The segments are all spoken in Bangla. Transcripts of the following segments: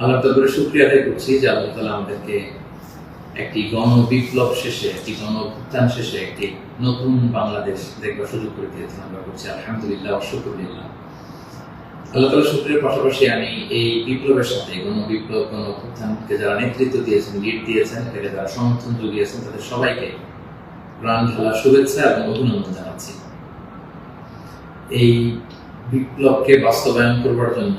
আল্লাহ তাদের শুক্রিয়া আদায় করছি যে আল্লাহ তালা আমাদেরকে একটি গণ বিপ্লব শেষে, একটি গণ অভ্যুত্থান শেষে একটি নতুন বাংলাদেশ দেখবার সুযোগ করে দিয়েছেন আমরা করছি আলহামদুলিল্লাহ শুক্রিল্লাহ আল্লাহ তালা শুক্রিয়ার পাশাপাশি আমি এই বিপ্লবের সাথে গণ বিপ্লব গণ অভ্যুত্থানকে যারা নেতৃত্ব দিয়েছেন লিড দিয়েছেন, এটাকে যারা সমর্থন জুগিয়েছেন, তাদের সবাইকে প্রাণ ঢালা শুভেচ্ছা এবং অভিনন্দন জানাচ্ছি। এই বিপ্লবকে বাস্তবায়ন করবার জন্য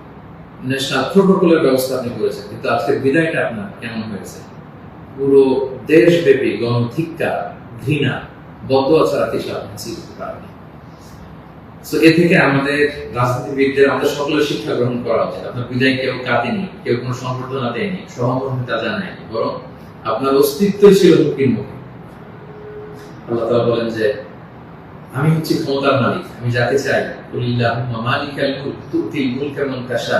ন্যাশনাল প্রোটোকলের ব্যবস্থা আপনি করেছেন, কিন্তু আজকের বিদায়টা আপনার কেমন হয়েছে? পুরো দেশব্যাপী গণধিক্কার, ঘৃণা, বদয়া ছাড়া কিছু আপনি শিখতে পারেন সো এ থেকে আমাদের রাজনীতিবিদদের, আমাদের সকলের শিক্ষা গ্রহণ করা উচিত। আপনার বিদায় কেউ কাঁদেনি, কেউ কোনো সম্বর্ধনা দেয়নি সহমর্মিতা জানায়নি, বরং আপনার অস্তিত্বই ছিল হুকির মুখে। আল্লাহ তাআলা বলেন যে, আমি হচ্ছি ক্ষমতার মালিক, আমি যাকে চাই কুলিল্লাহুম্মা মালিকাল মুলক তুতিল মুলকা মান তাশা।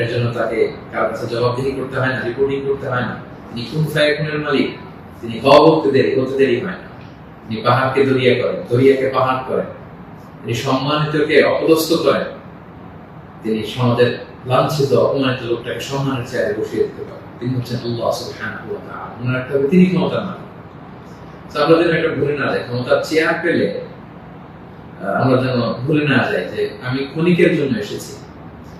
এর জন্য তাকে কার কাছে জবাবদিহি করতে হয় না রিপোর্টিং করতে হয় না। তিনি কোন ফায়াকুনের মালিক, তিনি হওয়া বলতে দেরি দেরি হয় না। তিনি পাহাড়কে দরিয়া করেন, দরিয়াকে পাহাড় করেন। তিনি সম্মানিতকে অপদস্থ করেন। তিনি সমাজের লাঞ্ছিত, অপমানিত লোকটাকে সম্মানের চেয়ারে বসিয়ে দিতে পারেন। তিনি হচ্ছেন আল্লাহ তিনি আমরা যেন একটা ভুলে না যাই, ক্ষমতার চেয়ার পেলে আমরা যেন ভুলে না যাই যে আমি ক্ষণিকের জন্য এসেছি।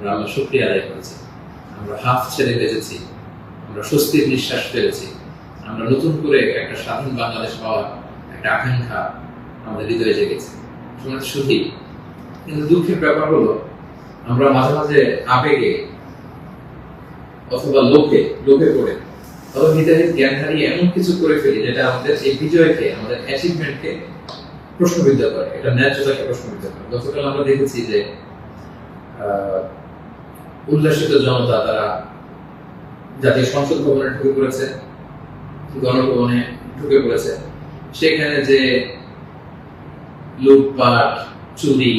আমরা আল্লাহ শুক্রিয়া আদায় করেছি। আমরা হাফ ছেড়ে বেঁচেছি। আমরা স্বস্তির নিঃশ্বাস ফেলেছি। আমরা নতুন করে একটা স্বাধীন বাংলাদেশ পাওয়ার একটা আকাঙ্ক্ষা আমাদের হৃদয়ে জেগেছে। সময় শুধুই কিন্তু দুঃখের ব্যাপার হলো, আমরা মাঝে মাঝে আবেগে অথবা লোকে লোকে পড়ে। অথবা হৃদয়ের জ্ঞান হারিয়ে এমন কিছু করে ফেলি যেটা আমাদের এই বিজয়কে, আমাদের অ্যাচিভমেন্টকে প্রশ্নবিদ্ধ করে। এটা ন্যায্যতাকে প্রশ্নবিদ্ধ করে। গতকাল আমরা দেখেছি যে উল্লাসিত জনতা তারা জাতীয় সংসদ ভবনে ঢুকে পড়েছে, গণভবনে ঢুকে পড়েছে। সেখানে যে লুটপাট, চুরি,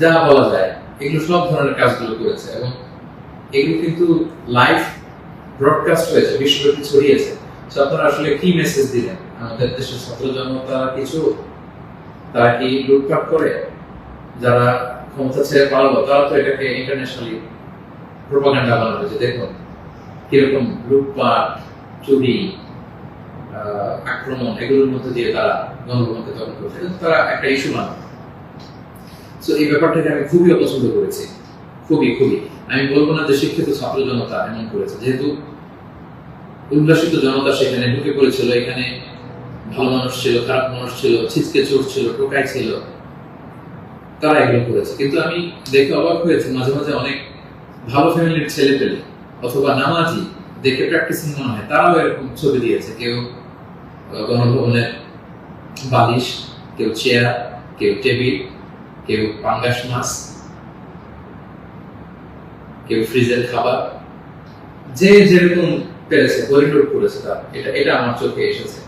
যা বলা যায়, এগুলো সব ধরনের কাজগুলো করেছে এবং এগুলো কিন্তু লাইভ ব্রডকাস্ট হয়েছে, বিশ্বব্যাপী ছড়িয়েছে। আপনারা আসলে কি মেসেজ দিলেন? আমাদের দেশের ছাত্র জনতা কিছু? তারা কি লুটপাট করে? যারা ক্ষমতা ছেড়ে পালালো তারা তো এটাকে ইন্টারন্যাশনালি প্রোপাগান্ডা বানাবে যে দেখুন কীরকম লুটপাট, চুরি আক্রমণ এগুলোর মধ্যে দিয়ে তারা গণভবনকে দখল করছে। কিন্তু তারা একটা ইস্যু মানে তো এই ব্যাপারটাকে আমি খুবই অপছন্দ করেছি। খুবই খুবই। আমি বলব না যে শিক্ষিত ছাত্র জনতা এমন করেছে। যেহেতু উল্লাসিত জনতা সেখানে ঢুকে পড়েছিল, এখানে ভালো মানুষ ছিল, খারাপ মানুষ ছিল, ছিচকে চোর ছিল টোকাই ছিল। তারা এগুলো করেছে। কিন্তু আমি দেখে অবাক হয়েছি মাঝে মাঝে অনেক ভালো ফ্যামিলির ছেলে পেলে অথবা নামাজি দেখে প্র্যাকটিসিং মনে হয় তারাও এরকম ছবি দিয়েছে। কেউ আহ, গণভবনের বালিশ কেউ চেয়ার কেউ টেবিল কেউ পাঙ্গাস মাছ কেউ ফ্রিজের খাবার। যে যেরকম পেরেছে করিডোর করেছে তার। এটা এটা আমার চোখে এসেছে।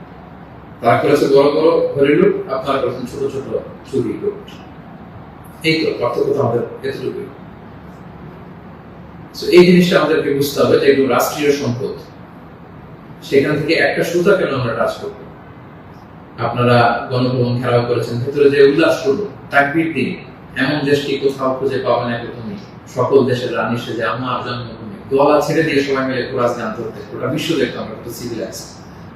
বড় বড় আপনারা ছোট ছোট চুরি এই তো পার্থক্য তো আমাদের এতটুকুই। এই জিনিসটা আমাদেরকে বুঝতে হবে যে এগুলো রাষ্ট্রীয় সম্পদ, সেখান থেকে একটা সুতা কেন আমরা টাচ করব? আপনারা গণভবন ঘেরাও করেছেন, ভেতরে যে উল্লাস করব তাকবির দিন এমন দেশটি কোথাও খুঁজে পাবে না তুমি সকল দেশের রানী সেজে আমার জন্মভূমি গলা ছেড়ে দিয়ে সবাই মিলে কোরআস গান ধরতে গোটা বিশ্ব দেখতো আমরা কত সিভিলাইজ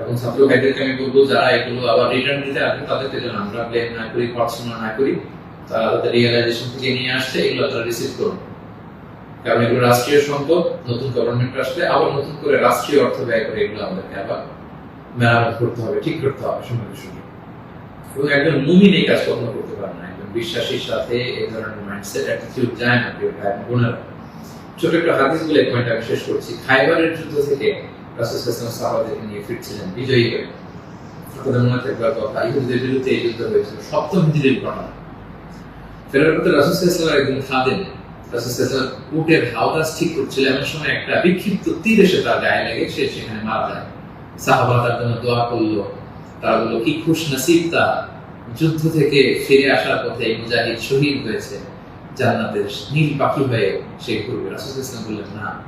এবং আমি বলব, যারা এগুলো আবার রিটার্ন দিতে আসবে আমরা না করি না করি, তারা তাদের রিয়েলাইজেশন থেকে নিয়ে আসছে, এগুলো তারা রিসিভ করুন কারণ এগুলো রাষ্ট্রীয় সম্পদ, নতুন গভর্নমেন্ট আসলে আবার নতুন করে রাষ্ট্রীয় অর্থ ব্যয় করে এগুলো আমাদেরকে আবার মেরামত করতে হবে, ঠিক করতে হবে সঙ্গে সঙ্গে। এবং একজন মুমিন এই কাজ কখনো করতে পারে না, একজন বিশ্বাসীর সাথে এই ধরনের মাইন্ডসেট অ্যাটিটিউড যায় না ভাই বোনেরা। ছোট একটা হাদিস বলে পয়েন্ট আমি শেষ করছি, খাইবারের যুদ্ধ থেকে রাসূল সাল্লাল্লাহু সাহাবাদেরকে নিয়ে ফিরছিলেন বিজয়ী হয়ে মনে থাকবার কথা বিরুদ্ধে এই যুদ্ধ হয়েছিল সপ্তম ঘটনা। ফেরার পথে সাল্লাল্লাহু উটের হাওদাস ঠিক করছিল। এমন সময় একটা বিক্ষিপ্ত তীর এসে তার গায়ে লেগে, সে সেখানে মারা যায়। সাহাবা তার জন্য দোয়া করল। তারা বলল, কি খুশ নসিব তা। যুদ্ধ থেকে ফিরে আসার পথে এই মুজাহিদ শহীদ হয়েছে। জান্নাতের নীল পাখি হয়ে সে ঘুরবে। রাসূল ইসলাম বললেন, না।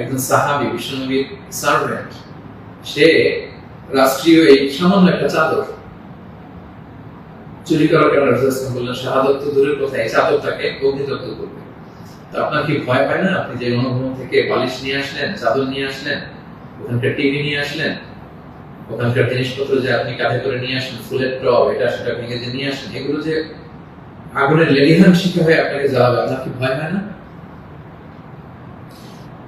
একজন সাহাবি বিশ্বনবীর সার্ভেন্ট সে রাষ্ট্রীয় এই সামান্য একটা চাদর চুরি করার কারণে রাসূল বললেন শাহাদত তো দূরের কথা, এই চাদরটাকে অগ্নিদগ্ধ করবে। তো আপনার কি ভয় হয় না? আপনি যে অনুভব থেকে বালিশ নিয়ে আসলেন, চাদর নিয়ে আসলেন, ওখানকার টিভি নিয়ে আসলেন, ওখানকার জিনিসপত্র যে আপনি কাঁধে করে নিয়ে আসেন ফুলের টব, এটা সেটা ভেঙে যে নিয়ে আসেন, এগুলো যে আগুনের লেলিহান শিখে হয়ে আপনাকে জ্বালাবে, আপনার কি ভয় হয় না?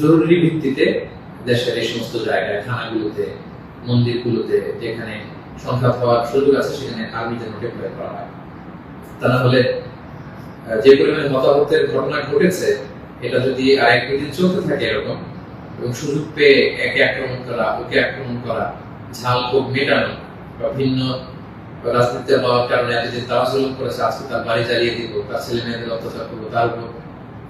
জরুরি ভিত্তিতে দেশের এই সমস্ত জায়গায় থানাগুলোতে মন্দিরগুলোতে, যেখানে সংঘাত হওয়ার সুযোগ আছে, সেখানে আর্মি যেন ডেপ্লয় করা হয়। তা না হলে যে পরিমাণে হতাহতের ঘটনা ঘটেছে, এটা যদি আর এক দুদিন চলতে থাকে এরকম, এবং সুযোগ পেয়ে একে আক্রমণ করা, ওকে আক্রমণ করা, ঝাল ক্ষোভ মেটানো, বা ভিন্ন রাজনীতিতে হওয়ার কারণে এতদিন তারা করেছে, আজকে তার বাড়ি জ্বালিয়ে দিব, তার ছেলে মেয়েদের অত্যাচার করব, তার উপর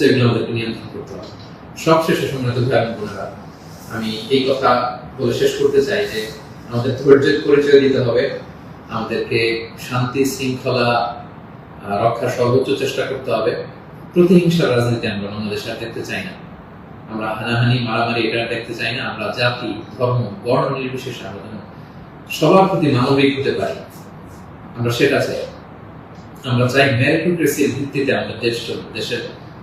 তো এগুলো আমাদেরকে নিয়ন্ত্রণ করতে হবে। সবশেষে সম্মানিত ভাই এবং বোনেরা, আমি এই কথা বলে শেষ করতে চাই যে, আমাদের ধৈর্যের পরিচয় দিতে হবে। আমাদেরকে শান্তি, শৃঙ্খলা রক্ষার সর্বোচ্চ চেষ্টা করতে হবে। প্রতিহিংসার রাজনীতি আমরা বাংলাদেশে আর দেখতে চাই না। আমরা হানাহানি, মারামারি এটা দেখতে চাই না। আমরা জাতি, ধর্ম, বর্ণ নির্বিশেষে আমরা যেন সবার প্রতি মানবিক হতে পারি। আমরা সেটা চাই। আমরা চাই মেরিটোক্রেসির ভিত্তিতে আমাদের দেশ চলবে দেশের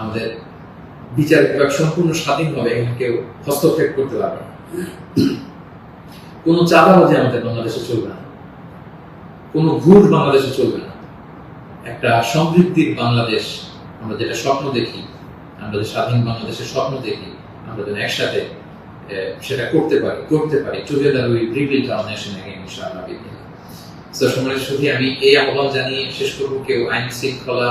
আমাদের বিচার বিভাগ সম্পূর্ণ স্বাধীন স্বাধীনভাবে এখানে কেউ হস্তক্ষেপ করতে পারবে না। কোনো চাঁদাবাজি আমাদের বাংলাদেশে চলবে না। কোনো ঘুষ বাংলাদেশে চলবে না। একটা সমৃদ্ধির বাংলাদেশ আমরা যেটা স্বপ্ন দেখি, আমরা যে স্বাধীন বাংলাদেশের স্বপ্ন দেখি, আমরা যেন একসাথে সেটা করতে পারি করতে পারি। Together we rebuild our nation ইনশাআল্লাহ সমাজের সাথে আমি এই আহ্বান জানিয়ে শেষ করব। কেউ আইন শৃঙ্খলা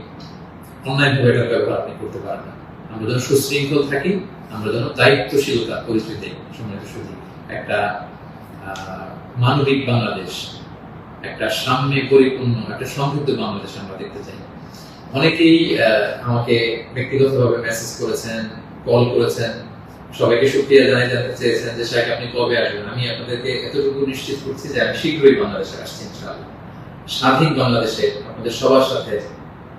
অনলাইন ভাবে এটার ব্যবহার আপনি করতে পারেন না। আমরা যেন সুশৃঙ্খল থাকি, আমরা যেন দায়িত্বশীলতা, পরিস্থিতি সম্মানিত সুদী একটা মানবিক বাংলাদেশ, একটা সাম্যে পরিপূর্ণ, একটা সমৃদ্ধ বাংলাদেশ আমরা দেখতে চাই। অনেকেই আমাকে ব্যক্তিগতভাবে মেসেজ করেছেন কল করেছেন। সবাইকে সুক্রিয়া জানাই জানতে চেয়েছেন যে শাহেখ আপনি কবে আসবেন? আমি আপনাদেরকে এতটুকু নিশ্চিত করছি যে আমি শীঘ্রই বাংলাদেশে আসছি, ইনশাআল্লাহ। স্বাধীন বাংলাদেশে আপনাদের সবার সাথে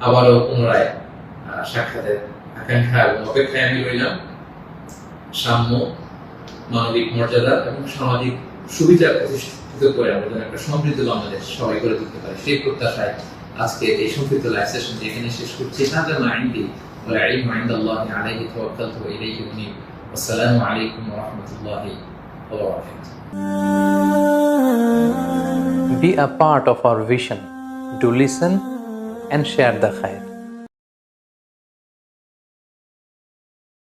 আবারও পুনরায় আহ, সাক্ষাতের আকাঙ্ক্ষা এবং অপেক্ষায় আমি রইলাম সাম্য মানবিক মর্যাদা এবং সামাজিক সুবিচার প্রতিষ্ঠিত করে আমরা যেন একটা সমৃদ্ধ বাংলাদেশ সবাই করে তুলতে পারি সেই প্রত্যাশায় আজকে এই সংক্ষিপ্ত লাইভ সেশন এখানে শেষ করছি هذا ما عندي والعلم عند الله عليه توكلت وإليه أنيب والسلام عليكم ورحمة الله وبركاته Be a part of our vision. Do listen and share the khair.